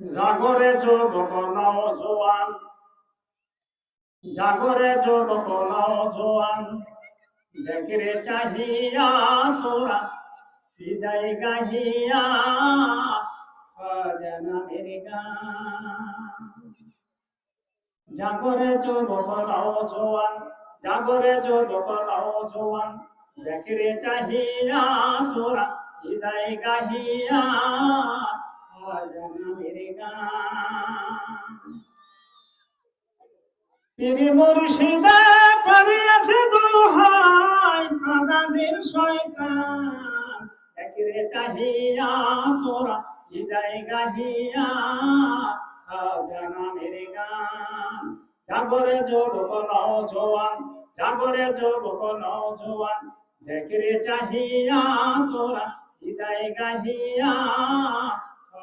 জাগরে যুবক নওজোয়ান জাগরে যুবক নওজোয়ান দেখরে চাহিয়া তোরা যাই গাহিয়া জাগরে যুবক নওজোয়ান জাগরে যুবক নওজোয়ান চাহিয়া তোরা যাই গাহিয়া পীর মুর্শিদা পারিয়াছে দোহাই আজাজির শয়তান। একরে চাহিয়া তোরা যাই গাহিয়া জানা মেরে গান। জাগরে যুবক নওজোয়ান জাগরে যুবক নওজোয়ান দেখরে চাহিয়া তোরা যাই গাহিয়া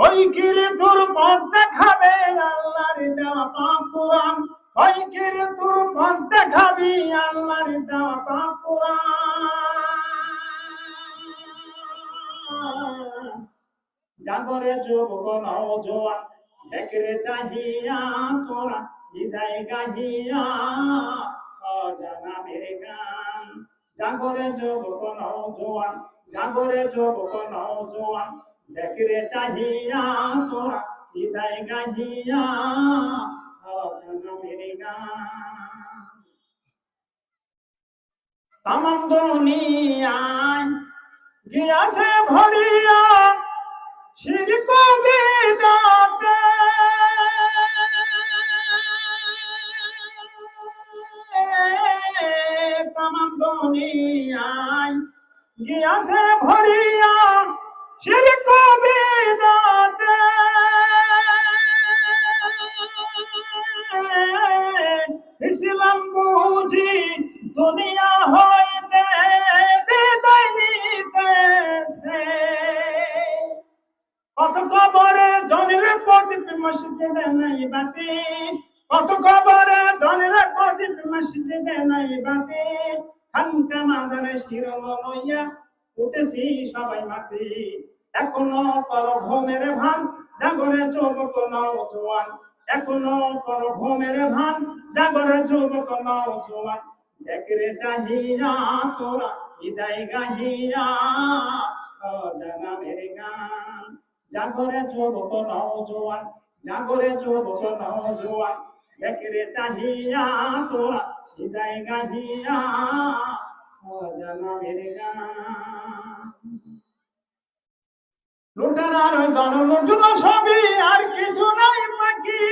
ওই কিরে তোর পথ দেখাবে আল্লাহর দেওয়া পাক কোরআন। ওই কিরে তোর পথ দেখাবি আল্লাহর দেওয়া পাক কোরআন। জাগরে যুবক নওজোয়ান দেখরে চাহিয়া তোরা ইজাই গাহিয়া অজানা মেরে গান। জাগরে যুবক নওজোয়ান জাগরে যুবক নওজোয়ান দেখরে চাহিয়া তোরা ইজাই গাহিয়া গিয়াছে ভরিয়া শিরক বিদাতে দুনিয়ায় গিয়াছে ভরিয়া হইতে কত কবরে জনের প্রদীপ মসজিদে নাই বাতি। কত কবরে জনের প্রদীপ মসজিদে নাই বাতি। মাজারে শিরল লইয়া উঠেছি সবাই মাতি। এখনও কর ঘুমের ভান, জাগরে যুবক নওজোয়ান। এখনও কর ঘুমের ভান, জাগরে দেখরে চাহিয়া তোরা ইজাই গাহিয়া অজানা মেরে গান, জাগরে যুবক নওজোয়ান জাগরে যুবক নওজোয়ান দেখরে চাহিয়া তোরা ইজাই গাহিয়া অজানা মেরে গান। লুটার দন লুটলো সবই আর কিছু নাই বাকি।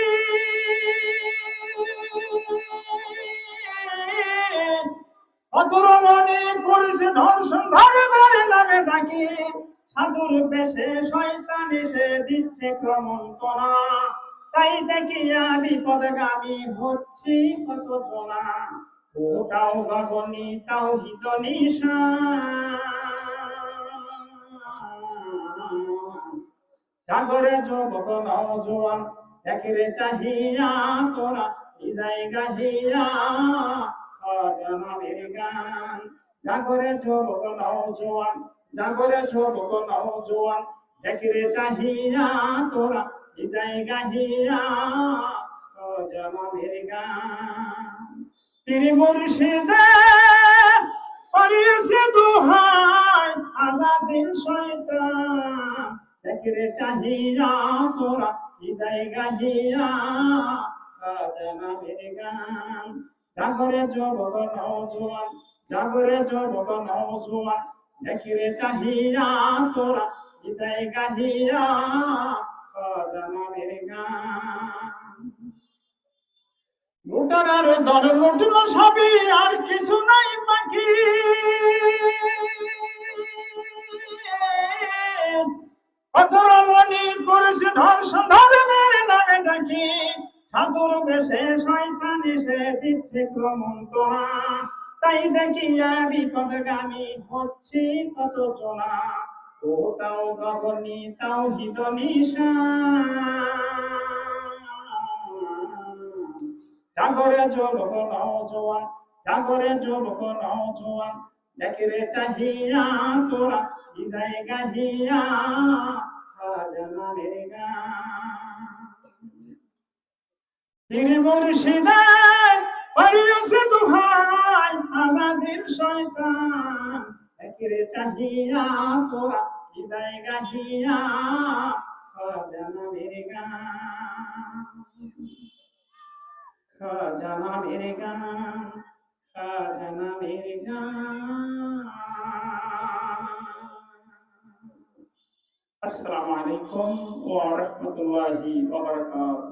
অতর মনে করেছে ধর্ষণ ধর্মের নামে ডাকি সাধুর বেশে শয়তান এসে দিচ্ছে ক্রমণ করা তাই দেখিয়া বিপদগামী হচ্ছি কত জনা ওটাও গগনি তাও হিত নিশা জাগরে যুবক নওজোয়ান দেখরে চাহিয়া তোরা ইজাই গাহিয়া অজানা মেরে গান জাগরে যুবক নওজোয়ান জাগরে যুবক নওজোয়ান দেখরে চাহিয়া তোরা ইজাই গাহিয়া অজানা মেরে গান পীর মুর্শিদে পারিয়েছে দোহাই আজাজিল শয়তান। দেখরে চাহিয়া তোরা ইজাই গাহিয়া অজানা মেরে জাগরে যুবক নওজোয়ান জাগরে যুবক নওজোয়ান দেখরে চাহিয়া তোরা ইজাই গাহিয়া অজানা মেরে গান। লুটার দর লুটলো সবই, আর কিছু নাই বাকি। সাধুর বেশে শয়তান এসে দিচ্ছে ক্রমন্তরা তাই দেখিয়া বিপদগামী হচ্ছে কত জনা ওটাও গগনি, তাও হিত নিশা জাগরে যুবক নওজোয়ান জাগরে যুবক নওজোয়ান দেখে রে চাহিয়া তোরা কি জায়গা হিয়া খাজানা গান। পীর মুর্শিদে বাড়িয়েছে দুহাই আজাজির শয়তান। একিরে চাহিয়া তোরা কি জায়গা হিয়া খাজানা মেরে গান। খাজানা মেরে গান খাজানা মেরে গান। আসসালামু আলাইকুম ওয়া রাহমাতুল্লাহি ওয়া বারাকাতুহু।